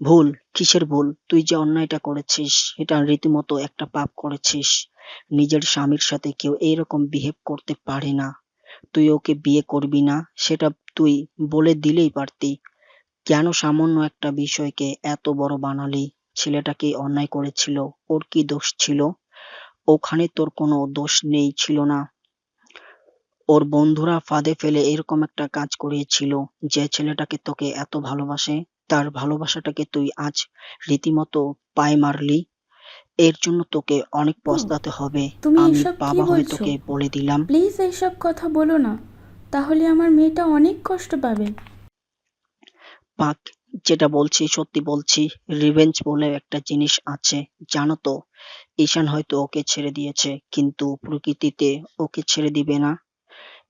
ভুল, কিসের ভুল? তুই যে অন্যায়টা করেছিস, এটা রীতিমতো একটা পাপ করেছিস। নিজের স্বামীর সাথে কেউ এইরকম বিহেভ করতে পারে না। তুই ওকে বিয়ে করবি না, সেটা তুই বলে দিলেই পারতি। কেন সামান্য একটা বিষয়কে এত বড় বানালি? ছেলেটা কি অন্যায় করেছিল, ওর কি দোষ ছিল? ওখানে তোর কোনো দোষ নেই ছিল না। ওর বন্ধুরা ফাঁদে ফেলে এরকম একটা কাজ করিয়েছিল যে ছেলেটাকে তোকে এত ভালোবাসে। তার ভালোবাসাটাকে তুই আজ রীতিমতো পায়ে মারলি এর জন্য তোকে অনেক পস্তাতে হবে। তুমি আমি এসব কি বাবা হয়ে বলছো? তোকে বলে দিলাম। প্লিজ এইসব কথা বলো না তাহলে আমার মেয়েটা অনেক কষ্ট পাবে। পাক যেটা বলছি সত্যি বলছি রিভেঞ্জ বলে একটা জিনিস আছে জানো তো? ঈশান হয়তো ওকে ছেড়ে দিয়েছে কিন্তু প্রকৃতিতে ওকে ছেড়ে দিবে না।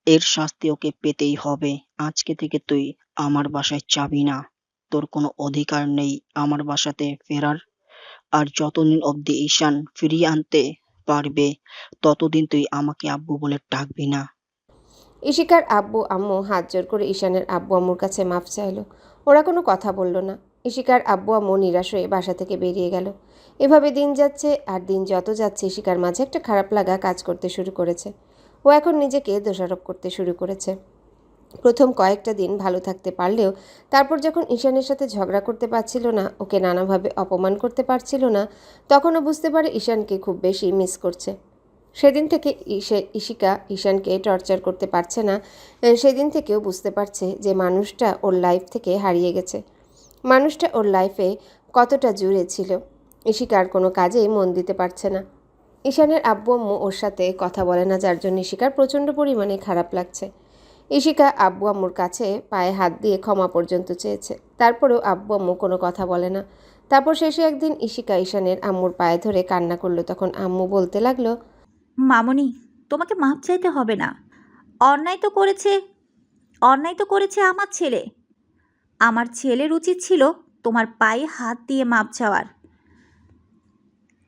এর শাস্তি ওকে পেতেই হবে। আজকে থেকে তুই আমার বাসায় যাবি না। তোর কোনো অধিকার নেই আমার বাসাতে ফেরার। আর যতদিন অবধি ঈশান ফিরিয়ে আনতে পারবে, ততদিন তুই আমাকে আব্বু বলে ডাকবি না। ইশিকার আব্বু, আম্মু হাত জোর করে ঈশানের আব্বু আম্মুর কাছে মাফ চাইলো। ওরা কোনো কথা বলল না। ইশিকার আব্বু আম্মু নিরাশ হয়ে বাসা থেকে বেরিয়ে গেল। এভাবে দিন যাচ্ছে আর দিন যত যাচ্ছে ইশিকার মাঝে একটা খারাপ লাগা কাজ করতে শুরু করেছে। ও এখন নিজেকে দোষারোপ করতে শুরু করেছে। প্রথম কয়েকটা দিন ভালো থাকতে পারলেও তারপর যখন ঈশানের সাথে ঝগড়া করতে পারছিল না, ওকে নানাভাবে অপমান করতে পারছিল না, তখনও বুঝতে পারে ঈশানকে খুব বেশি মিস করছে। সেদিন থেকে ইসে ইশিকা ঈশানকে টর্চার করতে পারছে না সেদিন থেকেও বুঝতে পারছে যে মানুষটা ওর লাইফ থেকে হারিয়ে গেছে। মানুষটা ওর লাইফে কতটা জুড়ে ছিল। ইশিকার কোনো কাজেই মন দিতে পারছে না। ঈশানের আব্বু আম্মু ওর সাথে কথা বলে না, যার জন্য ইশিকার প্রচণ্ড পরিমাণে খারাপ লাগছে। ইশিকা আব্বু আম্মুর কাছে পায়ে হাত দিয়ে ক্ষমা পর্যন্ত চেয়েছে। তারপরেও আব্বু আম্মু কোনো কথা বলে না। তারপর শেষে একদিন ইশিকা ঈশানের আম্মুর পায়ে ধরে কান্না করল। তখন আম্মু বলতে লাগল, মামনি, তোমাকে মাপ চাইতে হবে না। অন্যায় তো করেছে, অন্যায় তো করেছে আমার ছেলে। আমার ছেলের উচিত ছিল তোমার পায়ে হাত দিয়ে মাপ চাওয়ার।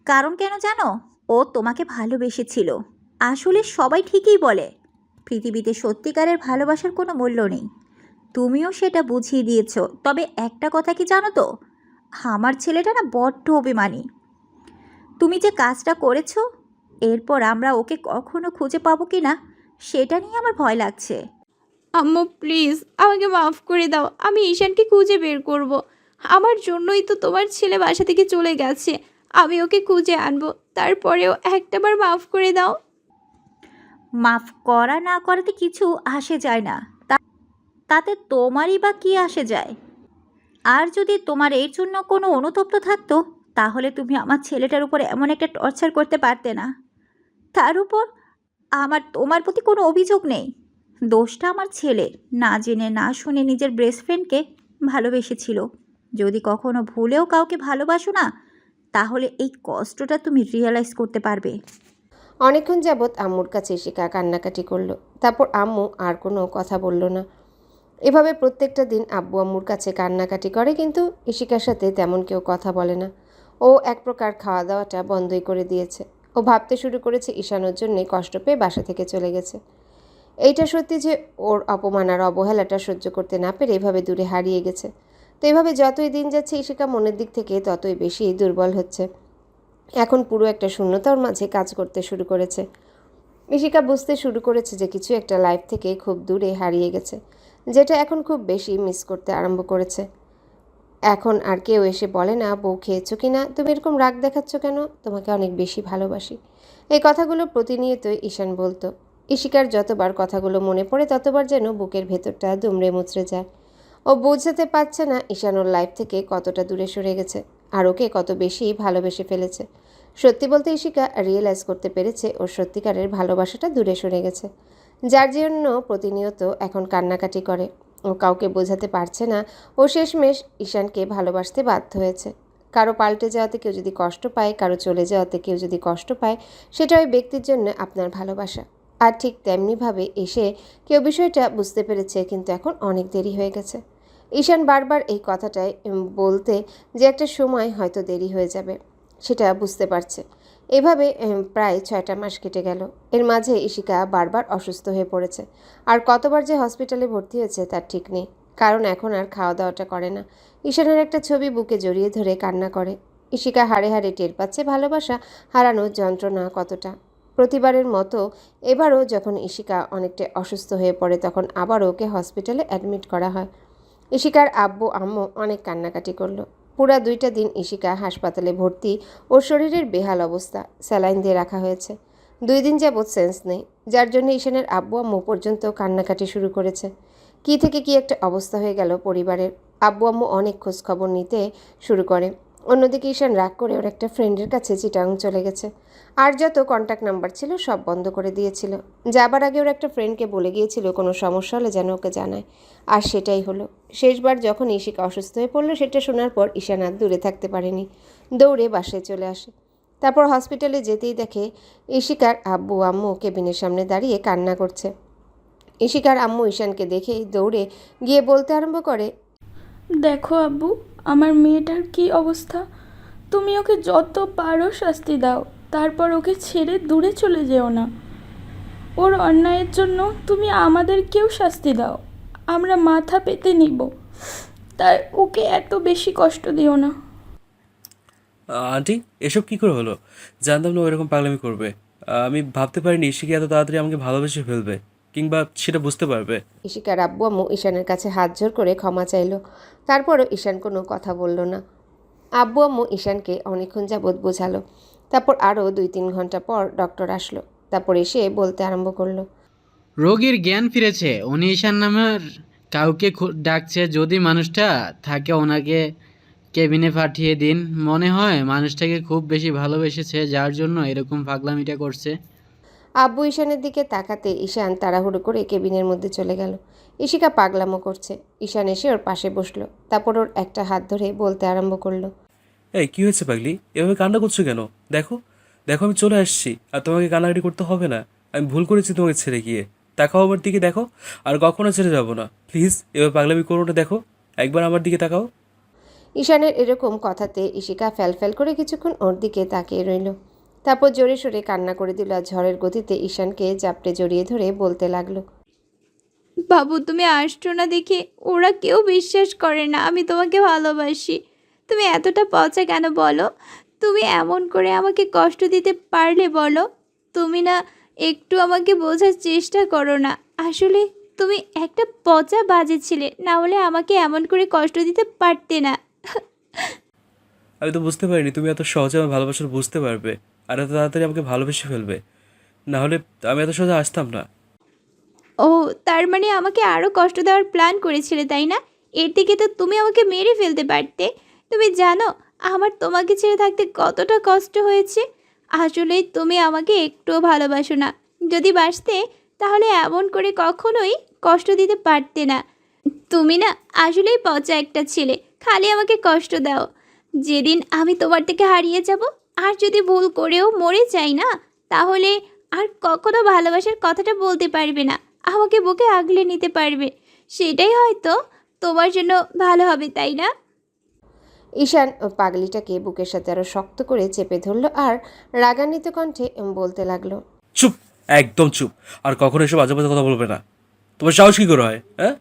কারণ কেন জানো? ও তোমাকে ভালোবেসেছিল। আসলে সবাই ঠিকই বলে। পৃথিবীতে সত্যিকারের ভালোবাসার কোনো মূল্য নেই। তুমিও সেটা বুঝিয়ে দিয়েছ, তবে একটা কথা কি জানো তো? আমার ছেলেটা না বড্ড অভিমানী। তুমি যে কাজটা করেছ, এরপর আমরা ওকে কখনো খুঁজে পাবো কি না, সেটা নিয়ে আমার ভয় লাগছে। আম্মু, প্লিজ আমাকে মাফ করে দাও, আমি ঈশানকে খুঁজে বের করব। আমার জন্যই তো তোমার ছেলে বাসা থেকে চলে গেছে, আমি ওকে খুঁজে আনব, তারপরেও একটাবার মাফ করে দাও। মাফ করা না করাতে কিছু আসে যায় না। তাতে তোমারই বা কি আসে যায়? আর যদি তোমার এর জন্য কোনো অনুতপ্ত থাকতো, তাহলে তুমি আমার ছেলেটার উপর এমন একটা টর্চার করতে পারতে না। তার উপর আমার, তোমার প্রতি কোনো অভিযোগ নেই। দোষটা আমার ছেলে না জেনে, না শুনে নিজের বেস্ট ফ্রেন্ডকে ভালোবেসেছিল। যদি কখনো ভুলেও কাউকে ভালোবাসো না, তাহলে এই কষ্টটা তুমি রিয়েলাইজ করতে পারবে। অনেকক্ষণ যাবৎ আম্মুর কাছে ইশিকা কান্নাকাটি করল। তারপর আম্মু আর কোনো কথা বলল না। এভাবে প্রত্যেকটা দিন আব্বু আম্মুর কাছে কান্নাকাটি করে, কিন্তু ইশিকার সাথে তেমন কেউ কথা বলে না। ও এক প্রকার খাওয়া দাওয়াটা বন্ধই করে দিয়েছে। ও ভাবতে শুরু করেছে ঈশানোর জন্যে কষ্ট পেয়ে বাসা থেকে চলে গেছে। এইটা সত্যি যে ওর অপমান আর অবহেলাটা সহ্য করতে না পেরে এভাবে দূরে হারিয়ে গেছে। তো এভাবে যতই দিন যাচ্ছে ইশিকা মনের দিক থেকে ততই বেশি দুর্বল হচ্ছে। এখন পুরো একটা শূন্যতার মাঝে কাজ করতে শুরু করেছে। ইশিকা বুঝতে শুরু করেছে যে কিছু একটা লাইফ থেকে খুব দূরে হারিয়ে গেছে, যেটা এখন খুব বেশি মিস করতে আরম্ভ করেছে। এখন আর কেউ এসে বলে না, বউ খেয়েছো কি না তুমি এরকম রাগ দেখাচ্ছ কেন? তোমাকে অনেক বেশি ভালোবাসি। এই কথাগুলো প্রতিনিয়তই ঈশান বলতো। ইশিকার যতবার কথাগুলো মনে পড়ে, ততবার যেন বুকের ভেতরটা দুমড়ে মুচড়ে যায়। ও বোঝাতে পারছে না ঈশান ওর লাইফ থেকে কতটা দূরে সরে গেছে। আর ওকে কত বেশি ভালোবেসে ফেলেছে। সত্যি বলতে ইশিকা রিয়েলাইজ করতে পেরেছে ওর সত্যিকারের ভালোবাসাটা দূরে সরে গেছে। যার জন্য প্রতিনিয়ত এখন কান্নাকাটি করে। ও কাউকে বোঝাতে পারছে না। ও শেষমেশ ঈশানকে ভালোবাসতে বাধ্য হয়েছে। কারও পাল্টে যাওয়াতে কেউ যদি কষ্ট পায়, কারও চলে যাওয়াতে কেউ যদি কষ্ট পায়, সেটা ওই ব্যক্তির জন্য আপনার ভালোবাসা। আর ঠিক তেমনিভাবে এসে কেউ বিষয়টা বুঝতে পেরেছে, কিন্তু এখন অনেক দেরি হয়ে গেছে। ঈশান বারবার এই কথাটাই বলতে যে একটা সময় হয়তো দেরি হয়ে যাবে, সেটা বুঝতে পারছে। এভাবে প্রায় ছয়টা মাস কেটে গেল। এর মাঝে ইশিকা বারবার অসুস্থ হয়ে পড়েছে। আর কতবার যে হসপিটালে ভর্তি হয়েছে তার ঠিক নেই। কারণ এখন আর খাওয়া দাওয়াটা করে না। ঈশানের একটা ছবি বুকে জড়িয়ে ধরে কান্না করে। ঈশিকা হাড়ে হাড়ে টের পাচ্ছে ভালোবাসা হারানোর যন্ত্রণা কতটা। প্রতিবারের মতো এবারও যখন ঈশিকা অনেকটা অসুস্থ হয়ে পড়ে, তখন আবারও ওকে হসপিটালে অ্যাডমিট করা হয়। ঈশিকার আব্বু আম্মু অনেক কান্নাকাটি করল। পুরা দুইটা দিন ইশিকা হাসপাতালে ভর্তি ওর শরীরের বেহাল অবস্থা স্যালাইন দিয়ে রাখা হয়েছে। দুই দিন যাবৎ সেন্স নেই, যার জন্য ঈশানের আব্বু আম্মু পর্যন্ত কান্নাকাটি শুরু করেছে। কি থেকে কি একটা অবস্থা হয়ে গেল পরিবারের, আব্বু আম্মু অনেক খোঁজখবর নিতে শুরু করে। অন্যদিকে ঈশান রাগ করে ওর একটা ফ্রেন্ডের কাছে চিটাং চলে গেছে। আর যত কন্ট্যাক্ট নাম্বার ছিল, সব বন্ধ করে দিয়েছিল। যাবার আগে ওর একটা ফ্রেন্ডকে বলে গিয়েছিল, কোনো সমস্যা হলে যেন ওকে জানায়। আর সেটাই হলো। শেষবার যখন ঈশিকা অসুস্থ হয়ে পড়ল, সেটা শোনার পর ঈশান আর দূরে থাকতে পারেনি। দৌড়ে বাসায় চলে আসে। তারপর হসপিটালে যেতেই দেখে ঈশিকার আব্বু, আম্মু কেবিনের সামনে দাঁড়িয়ে কান্না করছে। ঈশিকার আম্মু ঈশানকে দেখেই দৌড়ে গিয়ে বলতে আরম্ভ করে, দেখো আব্বু আমার মেয়েটার কি অবস্থা? তুমি ওকে যত পারো শাস্তি দাও, তারপর ওকে ছেড়ে দূরে চলে যেও না। ওর অন্যায়ের জন্য তুমি আমাদেরকেও শাস্তি দাও, আমরা মাথা পেতে নিব। তাই ওকে এত বেশি কষ্ট দিও না। আন্টি, এসব কি করে হলো? জানতাম না ও এরকম পাগলামি করবে। আমি ভাবতে পারিনি সে কি এত তাড়াতাড়ি আমাকে ভালোবেসে ফেলবে। কিংবা সেটা বুঝতে পারবে। ঈশিকার আব্বু আম্মু ঈশানের কাছে হাত জোর করে ক্ষমা চাইলো। তারপরও ঈশান কোনো কথা বলল না। আব্বু আম্মু ঈশানকে অনেকক্ষণ যাবৎ বোঝালো। তারপর আরও দুই তিন ঘণ্টা পর ডক্টর আসলো। তারপর এসে বলতে আরম্ভ করল। রোগীর জ্ঞান ফিরেছে। উনি ঈশান নামের কাউকে খু- ডাকছে যদি মানুষটা থাকে ওনাকে কেবিনে পাঠিয়ে দিন। মনে হয় মানুষটাকে খুব বেশি ভালোবেসেছে যার জন্য এরকম পাগলামিটা করছে। আব্বু ঈশানের দিকে তাকাতে ঈশান তাড়াহুড়ো করে কেবিনের মধ্যে চলে গেল। ঈশিকা পাগলামো করছে। ঈশান এসে ওর পাশে বসল। তারপর ওর একটা হাত ধরে বলতে আরম্ভ করল এই কি হয়েছে পাগলি? এভাবে কান্না করছ কেন? দেখো দেখো আমি চলে আসছি আর তোমাকে কান্নাকাটি করতে হবে না। আমি ভুল করেছি তোমাকে ছেড়ে গিয়ে। তাকাও আমার দিকে দেখো আর কখনো ছেড়ে যাব না। প্লিজ এভাবে পাগলামি করো না দেখো। একবার আমার দিকে তাকাও। ঈশানের এরকম কথাতে ঈশিকা ফ্যাল করে কিছুক্ষণ ওর দিকে তাকিয়ে রইল। তারপর জোরে সোরে কান্না করে দিল আর ঝড়ের গতিতে ঈশানকে জাপটে জড়িয়ে ধরে বলতে লাগল বাবু তুমি আসছো না দেখে? ওরা কেউ বিশ্বাস করে না। আমি তোমাকে ভালোবাসি। তুমি এতটা পচা কেন বলো? তুমি এমন করে আমাকে কষ্ট দিতে পারলে বলো? তুমি না একটু আমাকে বোঝার চেষ্টা করো না। আসলে তুমি একটা পচা বাজে ছিলে। না হলে আমাকে এমন করে কষ্ট দিতে পারতে না। আমি তো বুঝতে পারিনি। তুমি এত সহজে আমার ভালোবাসার বুঝতে পারবে। আর এত তাড়াতাড়ি আমাকে ভালোবেসে ফেলবে। না হলে আমি এত সহজে আসতাম না। ও, তার মানে আমাকে আরও কষ্ট দেওয়ার প্ল্যান করেছিলে, তাই না? এর থেকে তো তুমি আমাকে মেরে ফেলতে পারতে। তুমি জানো, আমার তোমাকে ছেড়ে থাকতে কতটা কষ্ট হয়েছে। আসলে তুমি আমাকে একটুও ভালোবাসো না। যদি বাসতে তাহলে এমন করে কখনোই কষ্ট দিতে পারতে না। তুমি না, আসলেই পচা একটা ছেলে। খালি আমাকে কষ্ট দাও। যেদিন আমি তোমার থেকে হারিয়ে যাব আর যদি ভুল করেও মরে যাই না তাহলে আর কখনো ভালোবাসার কথাটা বলতে পারবে না। আমাকে বুকে আগলে নিতে পারবে। সেটাই হয়তো তোমার জন্য ভালো হবে তাই না? ঈশান ও পাগলিটাকে বুকের সাথে আরও শক্ত করে চেপে ধরলো আর রাগান্বিত কণ্ঠে বলতে লাগল চুপ একদম চুপ। আর কখনো এসব আজে বাজে কথা বলবে না। তোমার সাহস কী করে হয় হ্যাঁ?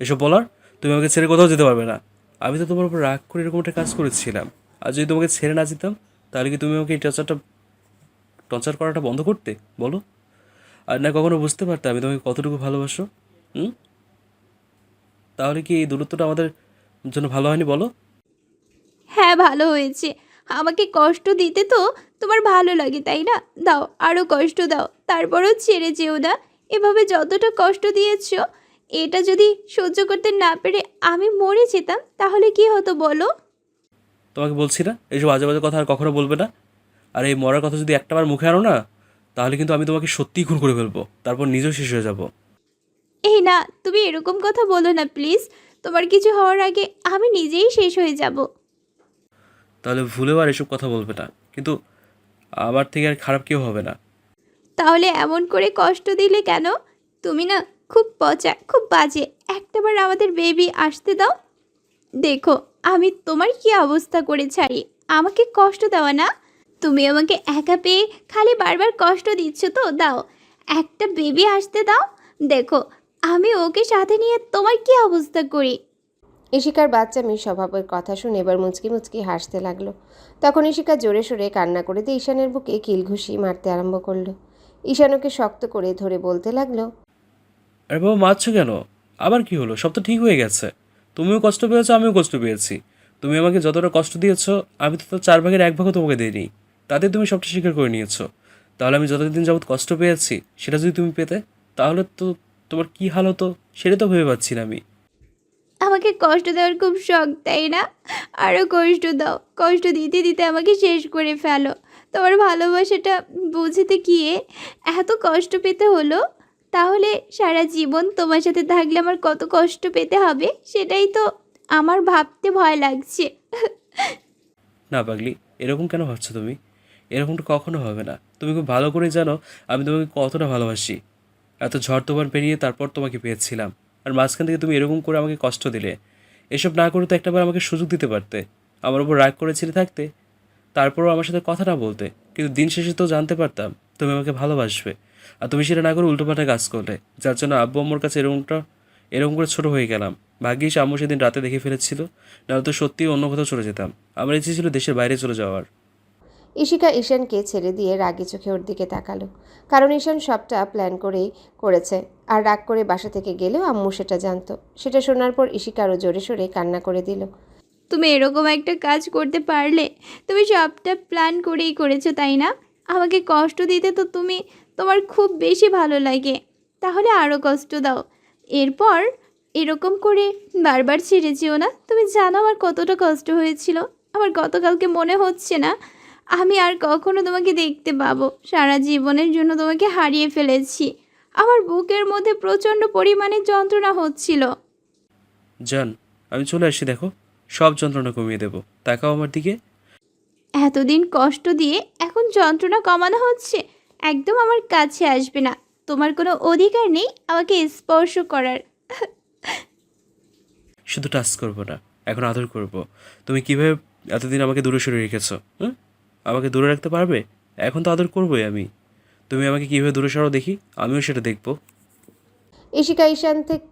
এসব বলার তুমি আমাকে ছেড়ে কোথাও যেতে পারবে না। আমি তো তোমার উপর রাগ করে এরকম একটা কাজ করেছিলাম। আর যদি তোমাকে ছেড়ে না যেতাম তাহলে কি তুমি আমাকে এই টর্চারটা টর্চার করাটা বন্ধ করতে? বলো। আর না, কখনো বুঝতে পারতে, আমি তোমাকে কতটুকু ভালোবাসো? হুম? তাহলে কি এই দূরত্বটা আমাদের জন্য ভালো হয়নি, বলো। হ্যাঁ ভালো হয়েছে। আমাকে কষ্ট দিতে তো তোমার ভালো লাগে, তাই না? দাও আরও কষ্ট দাও, তারপরও ছেড়ে যেও না। এভাবে যতটা কষ্ট দিয়েছ, এটা যদি সহ্য করতে না পেরে আমি মরে যেতাম, তাহলে কি হতো, বলো? তোমাকে বলছি না? এইসব আজে বাজে কথা আর কখনো বলবে না? আর এই মরার কথা যদি একটাবার মুখে আনো না তাহলে কিন্তু আমি তোমাকে সত্যিই খুন করে ফেলব। তারপর নিজেও শেষ হয়ে যাব। এই না তুমি এরকম কথা বলো না প্লিজ। তোমার কিছু হওয়ার আগে আমি নিজেই শেষ হয়ে যাব। তাহলে ভুলেও আর এসব কথা বলবে না। কিন্তু আমার থেকে আর খারাপ কেউ হবে না। তাহলে এমন করে কষ্ট দিলে কেন? তুমি না খুব পচা খুব বাজে। একটাবার আমাদের বেবি আসতে দাও। দেখো আমি তোমার কি অবস্থা করে ছাড়ি? আমাকে কষ্ট দেওয়া না। তুমি আমাকে একা পেয়ে খালি বারবার কষ্ট দিচ্ছ তো দাও। একটা বেবি আসতে দাও। দেখো আমি ওকে সাথে নিয়ে তোমার কি অবস্থা করি? ইশিকার বাচ্চামি স্বভাবের কথা শুনে এবার মুচকি মুচকি হাসতে লাগল। তখন ইশিকা জোরে সোরে কান্না করে দিয়ে ঈশানের বুকে কিল ঘুষি মারতে আরম্ভ করল। ঈশান ওকে শক্ত করে ধরে বলতে লাগল আরে বাবা মারছো কেন? আবার কি হলো? সব তো ঠিক হয়ে গেছে। তুমিও কষ্ট পেয়েছ, আমিও কষ্ট পেয়েছি। তুমি আমাকে যতটা কষ্ট দিয়েছ, আমি তো তার চার ভাগের এক ভাগও তোমাকে দিইনি। তাতে তুমি সবটা স্বীকার করে নিয়েছো। তাহলে আমি যতদিন যাবৎ কষ্ট পেয়েছি, সেটা যদি তুমি পেতে, তাহলে তো তোমার কি হাল হতো, সেটা তো ভেবে পাচ্ছি না আমি। আমাকে কষ্ট দেওয়ার খুব শখ, তাই না? আরও কষ্ট দাও। কষ্ট দিতে দিতে আমাকে শেষ করে ফেলো। তোমার ভালোবাসাটা বুঝতে গিয়ে এত কষ্ট পেতে হলো? তাহলে সারা জীবন তোমার সাথে থাকলে আমার কত কষ্ট পেতে হবে? সেটাই তো আমার ভাবতে ভয় লাগছে। না পাগলি, এরকম কেন ভাবছ তুমি? এরকমটা কখনো হবে না। তুমি খুব ভালো করে জানো, আমি তোমাকে কতটা ভালোবাসি। এত ঝড় তোমার পেরিয়ে তারপর তোমাকে পেয়েছিলাম। আর মাঝখান থেকে তুমি এরকম করে আমাকে কষ্ট দিলে। এসব না করে তো একটাবার আমাকে সুযোগ দিতে পারতে। আমার উপর রাগ করেছিলে থাকতে। তারপরও আমার সাথে কথা না বলতে। কিন্তু দিন শেষে তো জানতে পারতাম, তুমি আমাকে ভালোবাসবে। আর তুমি সেটা না করে উল্টোপাল্টা কাজ করলে যার জন্য আব্বু আম্মুর কাছে এরকমটা এরকম করে ছোট হয়ে গেলাম। ভাগ্যিস আম্মু সেদিন রাতে দেখে ফেলেছিল নাহলে তো সত্যিই অন্য কোথাও চলে যেতাম। আমার ইচ্ছে ছিল দেশের বাইরে চলে যাওয়ার। ঈশিকা ঈশানকে ছেড়ে দিয়ে রাগে চোখে ওর দিকে তাকালো। কারণ ঈশান সবটা প্ল্যান করেই করেছে আর রাগ করে বাসা থেকে গেলেও আম্মু সেটা জানতো। সেটা শোনার পর ঈশিকা আরও জোরে সোরে কান্না করে দিল। তুমি এরকম একটা কাজ করতে পারলে তুমি সবটা প্ল্যান করেই করেছ তাই না? আমাকে কষ্ট দিতে তো তুমি তোমার খুব বেশি ভালো লাগে। তাহলে আরও কষ্ট দাও। এরপর এরকম করে বারবার ছেড়ে যেও না। তুমি জানো আমার কতটা কষ্ট হয়েছিল। আমার গতকালকে মনে হচ্ছে না আমি আর কখনো তোমাকে দেখতে পাবো। সারা জীবনের জন্য তোমাকে হারিয়ে ফেলেছি। আমার বুকের মধ্যে প্রচণ্ড পরিমাণে যন্ত্রণা হচ্ছিল। জান আমি চলে আসি দেখো। সব যন্ত্রণা কমিয়ে দেবো। তাকাও আমার দিকে। এতদিন কষ্ট দিয়ে এখন যন্ত্রণা কমানো হচ্ছে? একদম আমার কাছে আসবে না। তোমার কোনো অধিকার নেই আমাকে স্পর্শ করার। শুধু টাচ করব না এখন আদর করব। তুমি কীভাবে এতদিন আমাকে দূরে সরে রেখেছো হুম? আমাকে দূরে রাখতে পারবে? এখন তো আদর করবোই আমি। তুমি আমাকে কীভাবে দূরে সরাও দেখি আমিও সেটা দেখব। ঈশিকা ঈশান থেকে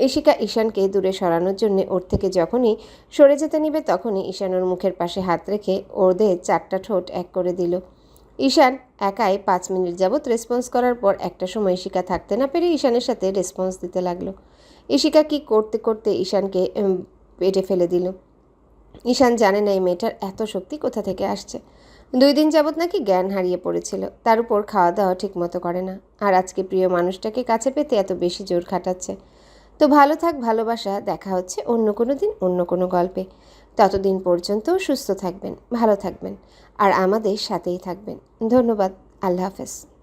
ঈশিকা ঈশানকে দূরে সরানোর জন্য ওর থেকে যখনই সরে যেতে নিবে তখনই ঈশান ওর মুখের পাশে হাত রেখে ওদের চারটা ঠোঁট এক করে দিল। ঈশান একাই পাঁচ মিনিট যাবৎ রেসপন্স করার পর একটা সময় ঈশিকা থাকতে না পেরে ঈশানের সাথে রেসপন্স দিতে লাগল। ঈশিকা কি করতে করতে ঈশানকে পেটে ফেলে দিল। ঈশান জানে না এই মেয়েটার এত শক্তি কোথা থেকে আসছে। দুই দিন যাবৎ নাকি জ্ঞান হারিয়ে পড়েছিল। তার উপর খাওয়া দাওয়া ঠিকমতো করে না। আর আজকে প্রিয় মানুষটাকে কাছে পেতে এত বেশি জোর খাটাচ্ছে। তো ভালো থাক, ভালোবাসা। দেখা হচ্ছে অন্য কোনো দিন, অন্য কোনো গল্পে। ততদিন পর্যন্ত সুস্থ থাকবেন, ভালো থাকবেন। আর আমাদের সাথেই থাকবেন। ধন্যবাদ। আল্লাহ হাফেজ।